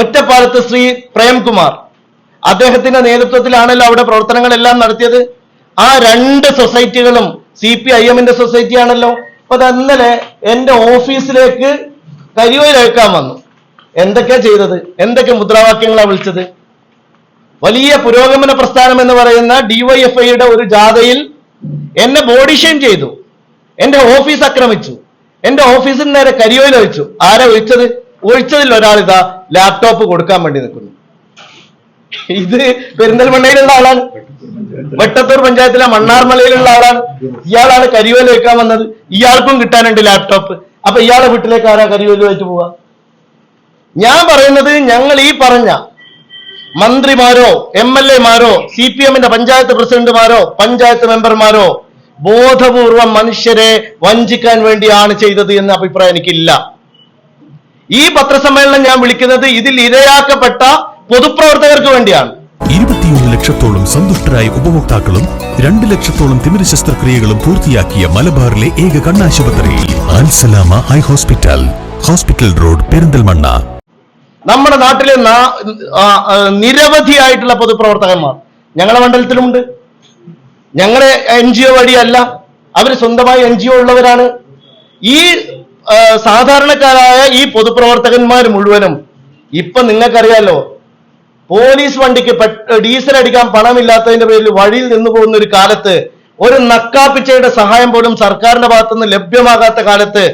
ഒറ്റപ്പാലത്ത് ശ്രീ പ്രേംകുമാർ. അദ്ദേഹത്തിന്റെ നേതൃത്വത്തിലാണല്ലോ അവിടെ പ്രവർത്തനങ്ങളെല്ലാം നടത്തിയത്. ആ രണ്ട് സൊസൈറ്റികളും സി പി ഐ എമ്മിന്റെ സൊസൈറ്റി ആണല്ലോ അപ്പൊ അത് ഇന്നലെ എന്റെ ഓഫീസിലേക്ക് കരിവയിലേക്കാൻ വന്നു. എന്തൊക്കെയാ ചെയ്തത്? എന്തൊക്കെ മുദ്രാവാക്യങ്ങളാ വിളിച്ചത്? വലിയ പുരോഗമന പ്രസ്ഥാനം എന്ന് പറയുന്ന ഡിവൈഎഫ്ഐയുടെ ഒരു ജാഥയിൽ എന്നെ ബോഡി ഷെയിം ചെയ്തു. എന്റെ ഓഫീസ് ആക്രമിച്ചു. എന്റെ ഓഫീസിന് നേരെ കരിയോയിൽ ഒഴിച്ചു. ആരാ ഒഴിച്ചത്? ഒഴിച്ചതിൽ ഒരാൾ ഇതാ ലാപ്ടോപ്പ് കൊടുക്കാൻ വേണ്ടി നിൽക്കുന്നു. ഇത് പെരിന്തൽമണ്ണയിലുള്ള ആളാണ്. വെട്ടത്തൂർ പഞ്ചായത്തിലെ മണ്ണാർമലയിലുള്ള ആളാണ്. ഇയാളാണ് കരിയോയിൽ വെക്കാൻ വന്നത്. ഇയാൾക്കും കിട്ടാനുണ്ട് ലാപ്ടോപ്പ് അപ്പൊ ഇയാളെ വീട്ടിലേക്ക് ആരാ വെച്ച് പോവാ ഞാൻ പറയുന്നത് ഞങ്ങൾ ഈ പറഞ്ഞ മന്ത്രിമാരോ എം എൽ എമാരോ സി പി എമ്മിന്റെ പഞ്ചായത്ത് പ്രസിഡന്റുമാരോ പഞ്ചായത്ത് മെമ്പർമാരോ ബോധപൂർവം മനുഷ്യരെ വഞ്ചിക്കാൻ വേണ്ടിയാണ് ചെയ്തത് എന്ന അഭിപ്രായം എനിക്കില്ല. ഈ പത്രസമ്മേളനം ഞാൻ വിളിക്കുന്നത് ഇതിൽ ഇരയാക്കപ്പെട്ട പൊതുപ്രവർത്തകർക്ക് വേണ്ടിയാണ്. ഇരുപത്തിയൊന്ന് ലക്ഷത്തോളം സന്തുഷ്ടരായ ഉപഭോക്താക്കളും രണ്ട് ലക്ഷത്തോളം തിമിര ശസ്ത്രക്രിയകളും പൂർത്തിയാക്കിയ മലബാറിലെ ഏക കണ്ണാശുപത്രി Alsalama eye hospital hospital road Perinthalmanna. നമ്മുടെ നാട്ടിലെ നിരവധിയായിട്ടുള്ള പൊതുപ്രവർത്തകന്മാർ. ഞങ്ങളുടെ മണ്ഡലത്തിലുമുണ്ട്. ഞങ്ങളെ എൻ ജി ഒ വഴിയല്ല. അവർ സ്വന്തമായി എൻ ജി ഒ ഉള്ളവരാണ്. ഈ സാധാരണക്കാരായ ഈ പൊതുപ്രവർത്തകന്മാർ മുഴുവനും ഇപ്പൊ നിങ്ങൾക്കറിയാലോ പോലീസ് വണ്ടിക്ക് ഡീസൽ അടിക്കാൻ പണമില്ലാത്തതിന്റെ പേരിൽ വഴിയിൽ നിന്നു പോകുന്ന ഒരു കാലത്ത് ഒരു നക്കാപ്പിച്ചയുടെ സഹായം പോലും സർക്കാരിന്റെ ഭാഗത്തുനിന്ന് ലഭ്യമാകാത്ത കാലത്ത്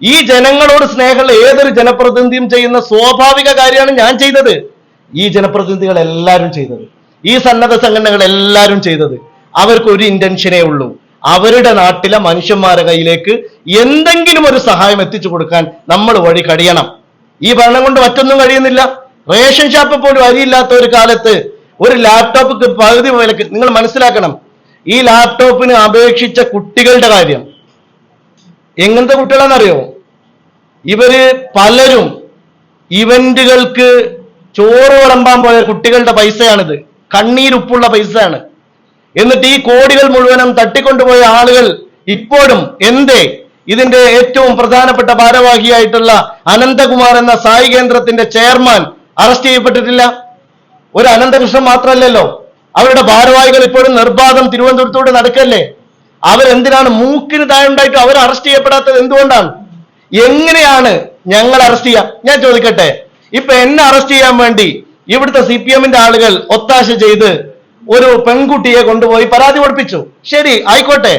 ഈ ജനങ്ങളോട് സ്നേഹമുള്ള ഏതൊരു ജനപ്രതിനിധിയും ചെയ്യുന്ന സ്വാഭാവിക കാര്യമാണ് ഞാൻ ചെയ്തത്. ഈ ജനപ്രതിനിധികൾ എല്ലാവരും ചെയ്തത്. ഈ സന്നദ്ധ സംഘടനകൾ എല്ലാവരും ചെയ്തത്. അവർക്ക് ഒരു ഇന്റൻഷനേ ഉള്ളൂ. അവരുടെ നാട്ടിലെ മനുഷ്യന്മാരുടെ കയ്യിലേക്ക് എന്തെങ്കിലും ഒരു സഹായം എത്തിച്ചു കൊടുക്കാൻ നമ്മൾ വഴി കഴിയണം ഈ ഭരണം കൊണ്ട് മറ്റൊന്നും കഴിയുന്നില്ല. റേഷൻ ഷാപ്പ് പോലും അരിയില്ലാത്ത ഒരു കാലത്ത് ഒരു ലാപ്ടോപ്പ് പകുതി വിലക്ക് നിങ്ങൾ മനസ്സിലാക്കണം. ഈ ലാപ്ടോപ്പിന് അപേക്ഷിച്ച കുട്ടികളുടെ കാര്യം. എങ്ങനത്തെ കുട്ടികളാണെന്നറിയോ? ഇവർ പലരും ഇവന്റുകൾക്ക് ചോറ് വിളമ്പാൻ പോയ കുട്ടികളുടെ പൈസയാണിത്. കണ്ണീരുപ്പുള്ള പൈസയാണ്. എന്നിട്ട് ഈ കോടികൾ മുഴുവനും തട്ടിക്കൊണ്ടുപോയ ആളുകൾ ഇപ്പോഴും എന്തേ? ഇതിന്റെ ഏറ്റവും പ്രധാനപ്പെട്ട ഭാരവാഹിയായിട്ടുള്ള അനന്തകുമാർ എന്ന സായി കേന്ദ്രത്തിന്റെ ചെയർമാൻ അറസ്റ്റ് ചെയ്യപ്പെട്ടിട്ടില്ല. ഒരു അനന്തകൃഷ്ണൻ മാത്രമല്ലല്ലോ. അവരുടെ ഭാരവാഹികൾ ഇപ്പോഴും നിർബാധം തിരുവനന്തപുരത്തോട് നടക്കല്ലേ? അവരെന്തിനാണ് മൂക്കിന് താഴെ ഉണ്ടായിട്ട് അവർ അറസ്റ്റ് ചെയ്യപ്പെടാത്തത് എന്തുകൊണ്ടാണ്? എങ്ങനെയാണ് ഞങ്ങൾ അറസ്റ്റ് ചെയ്യാം? ഞാൻ ചോദിക്കട്ടെ. ഇപ്പൊ എന്നെ അറസ്റ്റ് ചെയ്യാൻ വേണ്ടി ഇവിടുത്തെ സി പി എമ്മിന്റെ ആളുകൾ ഒത്താശ ചെയ്ത് ഒരു പെൺകുട്ടിയെ കൊണ്ടുപോയി പരാതി കൊടുപ്പിച്ചു. ശരി ആയിക്കോട്ടെ.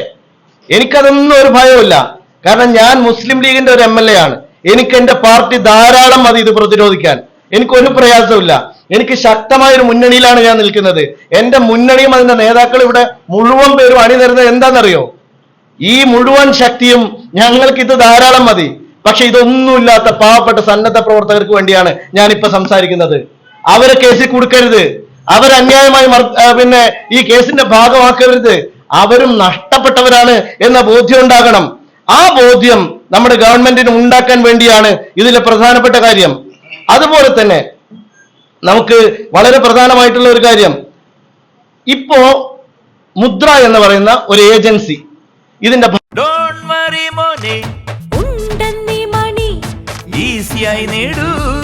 എനിക്കതൊന്നും ഒരു ഭയമില്ല കാരണം ഞാൻ മുസ്ലിം ലീഗിന്റെ ഒരു എം എൽ എ ആണ്. എനിക്ക് എന്റെ പാർട്ടി ധാരാളം മതി ഇത് പ്രതിരോധിക്കാൻ. എനിക്കൊരു പ്രയാസമില്ല എനിക്ക് ശക്തമായ ഒരു മുന്നണിയിലാണ് ഞാൻ നിൽക്കുന്നത്. എന്റെ മുന്നണിയും അതിന്റെ നേതാക്കൾ ഇവിടെ മുഴുവൻ പേരും അണിനിരുന്നത് എന്താണെന്നറിയോ? ഈ മുഴുവൻ ശക്തിയും ഞങ്ങൾക്ക് ഇത് ധാരാളം മതി. പക്ഷെ ഇതൊന്നുമില്ലാത്ത പാവപ്പെട്ട സന്നദ്ധ പ്രവർത്തകർക്ക് വേണ്ടിയാണ് ഞാനിപ്പോ സംസാരിക്കുന്നത്. അവരെ കേസിൽ കൊടുക്കരുത്. അവർ അന്യായമായി പിന്നെ ഈ കേസിന്റെ ഭാഗമാക്കരുത്. അവരും നഷ്ടപ്പെട്ടവരാണ് എന്ന ബോധ്യം ഉണ്ടാകണം. ആ ബോധ്യം നമ്മുടെ ഗവൺമെന്റിന് ഉണ്ടാക്കാൻ വേണ്ടിയാണ് ഇതിലെ പ്രധാനപ്പെട്ട കാര്യം. അതുപോലെ തന്നെ നമുക്ക് വളരെ പ്രധാനമായിട്ടുള്ള ഒരു കാര്യം. ഇപ്പോ മുദ്ര എന്ന് പറയുന്ന ഒരു ഏജൻസി ഇതിന്റെ ഡോൺ വറി മോനെ. ഉണ്ടെന്നീ മണി. ഈസിയായി നേടൂ.